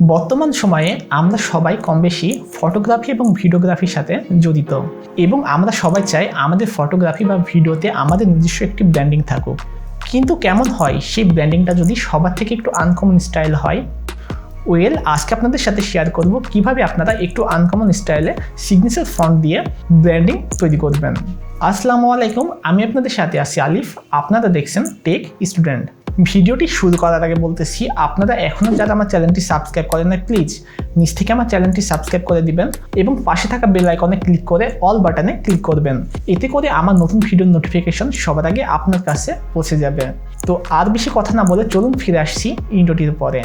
বর্তমান সময়ে আমরা সবাই কম বেশি ফটোগ্রাফি এবং ভিডিওগ্রাফির সাথে জড়িত এবং আমরা সবাই চাই আমাদের ফটোগ্রাফি বা ভিডিওতে আমাদের নিজস্ব একটি ব্র্যান্ডিং থাকুক। কিন্তু কেমন হয় সেই ব্র্যান্ডিংটা যদি সবার থেকে একটু আনকমন স্টাইল হয়? ওয়েল আজকে আপনাদের সাথে শেয়ার করব কীভাবে আপনারা একটু আনকমন স্টাইলে সিগনেচার ফন্ট দিয়ে ব্র্যান্ডিং তৈরি করবেন। আসসালামু আলাইকুম, আমি আপনাদের সাথে আছি আলিফ। আপনারা দেখছেন টেক স্টুডেন্ট ভিডিওটি শুরু করার আগে বলতেছি, আপনারা এখনও যারা আমার চ্যানেলটি সাবস্ক্রাইব করেন না প্লিজ নিচ থেকে আমার চ্যানেলটি সাবস্ক্রাইব করে দিবেন এবং পাশে থাকা বেল আইকনে ক্লিক করে অল বাটনে ক্লিক করবেন। এতে করে আমার নতুন ভিডিওর নোটিফিকেশন সবার আগে আপনার কাছে পৌঁছে যাবে। তো আর বেশি কথা না বলে চলুন ফিরে আসছি ইন্ডোটির পরে।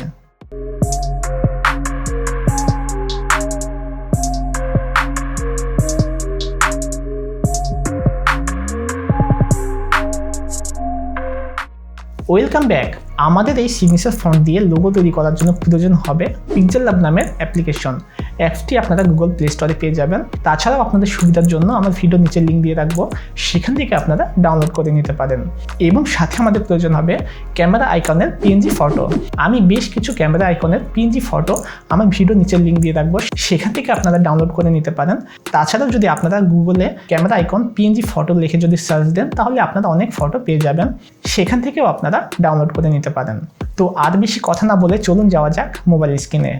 ওয়েলকাম ব্যাক আমাদের এই সিগনেচার ফন্ট দিয়ে লোগো তৈরি করার জন্য প্রয়োজন হবে পিকচার ল্যাব নামের অ্যাপ্লিকেশন অ্যাপসটি আপনারা গুগল প্লে স্টোরে পেয়ে যাবেন। তাছাড়াও আপনাদের সুবিধার জন্য আমার ভিডিও নিচে লিঙ্ক দিয়ে রাখব। সেখান থেকে আপনারা ডাউনলোড করে নিতে পারেন। এবং সাথে আমাদের প্রয়োজন হবে ক্যামেরা আইকনের পিএনজি ফটো আমি বেশ কিছু ক্যামেরা আইকনের পিএনজি ফটো আমার ভিডিও নিচে লিঙ্ক দিয়ে রাখব। সেখান থেকে আপনারা ডাউনলোড করে নিতে পারেন। তাছাড়াও যদি আপনারা গুগলে ক্যামেরা আইকন পিএনজি ফটো লিখে যদি সার্চ দেন, তাহলে আপনারা অনেক ফটো পেয়ে যাবেন। সেখান থেকেও আপনারা ডাউনলোড করে নিতে পারেন। তো আর বেশি কথা না বলে চলুন যাওয়া যাক মোবাইল স্ক্রিনে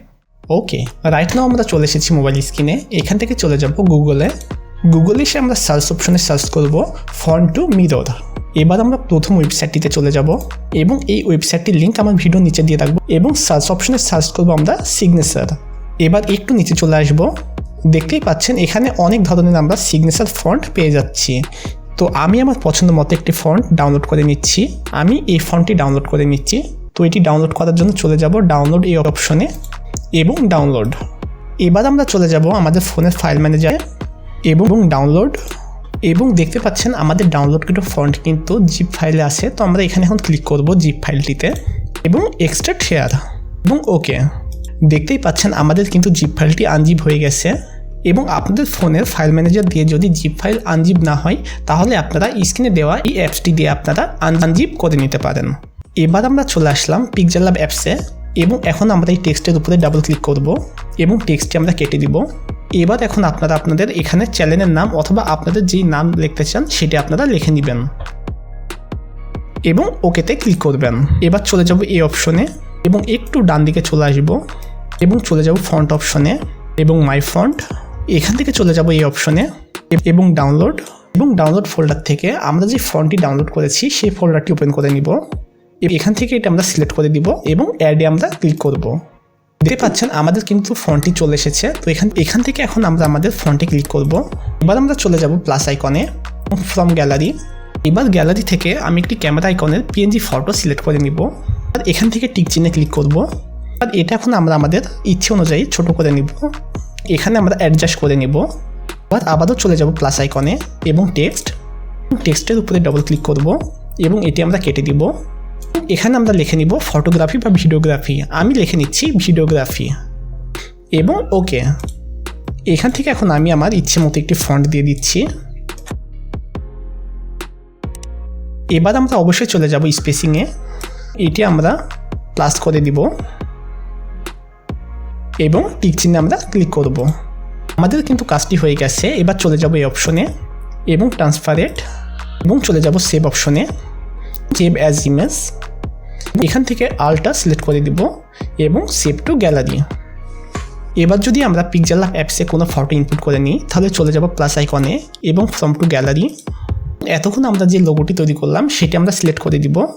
ওকে রাইট নাও আমরা চলে এসেছি মোবাইল স্ক্রিনে এখান থেকে চলে যাব গুগলে গুগলে এসে আমরা সার্চ অপশনে সার্চ করব ফন্ট টু মিরর এবার আমরা প্রথম ওয়েবসাইটটিতে চলে যাব এবং এই ওয়েবসাইটটির লিঙ্ক আমার ভিডিও নিচে দিয়ে রাখব এবং সার্চ অপশনে সার্চ করব আমরা সিগনেচার এবার একটু নিচে চলে আসব। দেখতেই পাচ্ছেন এখানে অনেক ধরনের আমরা সিগনেচার ফন্ট পেয়ে যাচ্ছি। তো আমি আমার পছন্দ মতো একটি ফন্ট ডাউনলোড করে নিচ্ছি। আমি এই ফন্টটি ডাউনলোড করে নিচ্ছি। তো এটি ডাউনলোড করার জন্য চলে যাব ডাউনলোড এই অপশনে এবং ডাউনলোড এবার আমরা চলে যাব আমাদের ফোনের ফাইল ম্যানেজারে এবং ডাউনলোড এবং দেখতে পাচ্ছেন আমাদের ডাউনলোডকৃত ফন্ট কিন্তু জিপ ফাইলে আছে। তো আমরা এখানে এখন ক্লিক করব জিপ ফাইলটিতে এবং এক্সট্রাক্ট শেয়ার এবং ওকে দেখতেই পাচ্ছেন আমাদের কিন্তু জিপ ফাইলটি আনজিপ হয়ে গেছে। এবং আপনাদের ফোনের ফাইল ম্যানেজার দিয়ে যদি জিপ ফাইল আনজিপ না হয়, তাহলে আপনারা স্ক্রিনে দেওয়া এই অ্যাপসটি দিয়ে আপনারা আনজিপ করে নিতে পারেন। এবার আমরা চলে আসলাম পিকজার ল্যাব অ্যাপসে এবং এখন আমরা এই টেক্সটের উপরে ডাবল ক্লিক করব, এবং টেক্সটটি আমরা কেটে দিব। এবার এখন আপনারা আপনাদের এখানে চ্যানেলের নাম অথবা আপনাদের যেই নাম লিখতে চান, সেটি আপনারা লিখে নেবেন। এবং ওকেতে ক্লিক করবেন। এবার চলে যাব এই অপশনে এবং একটু ডান দিকে চলে আসব, এবং চলে যাব ফন্ট অপশনে এবং মাই ফন্ট এখান থেকে চলে যাব এই অপশনে এবং ডাউনলোড এবং ডাউনলোড ফোল্ডার থেকে আমরা যে ফন্টটি ডাউনলোড করেছি, সেই ফোল্ডারটি ওপেন করে নিব। এখান থেকে এটা আমরা সিলেক্ট করে দিব, এবং অ্যাডে আমরা ক্লিক করব। দেখতে পাচ্ছেন, আমাদের কিন্তু ফন্টটি চলে এসেছে। তো এখান এখান থেকে এখন আমরা আমাদের ফন্টে ক্লিক করব। এবার আমরা চলে যাব প্লাস আইকনে ফ্রম গ্যালারি এবার গ্যালারি থেকে আমি একটি ক্যামেরা আইকনের পিএনজি ফটো সিলেক্ট করে নিব। আর এখান থেকে টিক ক্লিক করব। আর এটা এখন আমরা আমাদের ইচ্ছে অনুযায়ী ছোট করে নিব। এখানে আমরা অ্যাডজাস্ট করে নিব। এবার আবারও চলে যাব প্লাস আইকনে এবং টেক্সট টেক্সটের উপরে ডবল ক্লিক করব এবং এটি আমরা কেটে দিব। এখানে আমরা লিখে নিব ফটোগ্রাফি বা ভিডিওগ্রাফি আমি লিখে নিচ্ছি ভিডিওগ্রাফি এবং ওকে এখান থেকে এখন আমি আমার ইচ্ছে মতো একটি ফন্ট দিয়ে দিচ্ছি। এবার আমরা অবশ্যই চলে যাব স্পেসিংয়ে এটি আমরা প্লাস করে দিব। এবং টিক চিহ্নে আমরা ক্লিক করব। আমাদের কিন্তু কাজটি হয়ে গেছে। এবার চলে যাব এই অপশনে এবং ট্রান্সফারেট এবং চলে যাব সেভ অপশনে সেভ অ্যাজ ইমেজ এখান থেকে আলটা সিলেক্ট করে দিব এবং সেভ টু গ্যালারি এবার যদি আমরা পিকজার অ্যাপসে কোনো ফটো ইনপুট করে নিই, তাহলে চলে যাব প্লাস আইকনে এবং ফ্রম টু গ্যালারি এতক্ষণ আমরা যে লোগোটি তৈরি করলাম, সেটি আমরা সিলেক্ট করে দিব।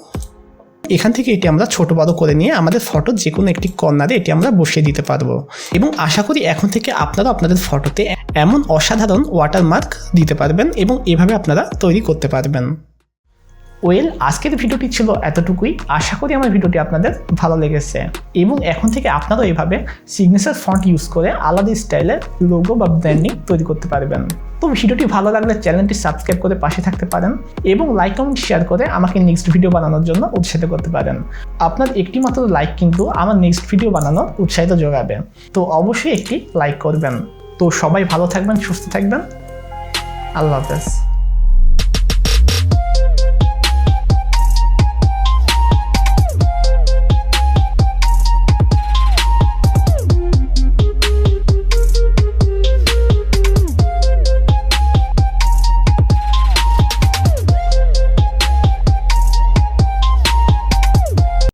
এখান থেকে এটি আমরা ছোট বড় করে নিয়ে আমাদের ফটো যে কোনো একটি কর্নারে এটি আমরা বসিয়ে দিতে পারব। এবং আশা করি এখন থেকে আপনারা আপনাদের ফটোতে এমন অসাধারণ ওয়াটারমার্ক দিতে পারবেন এবং এভাবে আপনারা তৈরি করতে পারবেন। ওয়েল আজকের ভিডিওটি ছিল এতটুকুই। আশা করি আমার ভিডিওটি আপনাদের ভালো লেগেছে। এবং এখন থেকে আপনারাও এইভাবে সিগনেচার ফন্ট ইউজ করে আলাদা স্টাইলের লোগো বা ব্র্যান্ডিং তৈরি করতে পারবেন। তো ভিডিওটি ভালো লাগলে চ্যানেলটি সাবস্ক্রাইব করে পাশে থাকতে পারেন এবং লাইক কমেন্ট শেয়ার করে আমাকে নেক্সট ভিডিও বানানোর জন্য উৎসাহিত করতে পারেন। আপনার একটি মাত্র লাইক কিন্তু আমার নেক্সট ভিডিও বানানোর উৎসাহিত যোগাবে। তো অবশ্যই একটি লাইক করবেন। তো সবাই ভালো থাকবেন, সুস্থ থাকবেন। আল্লাহ হাফেজ।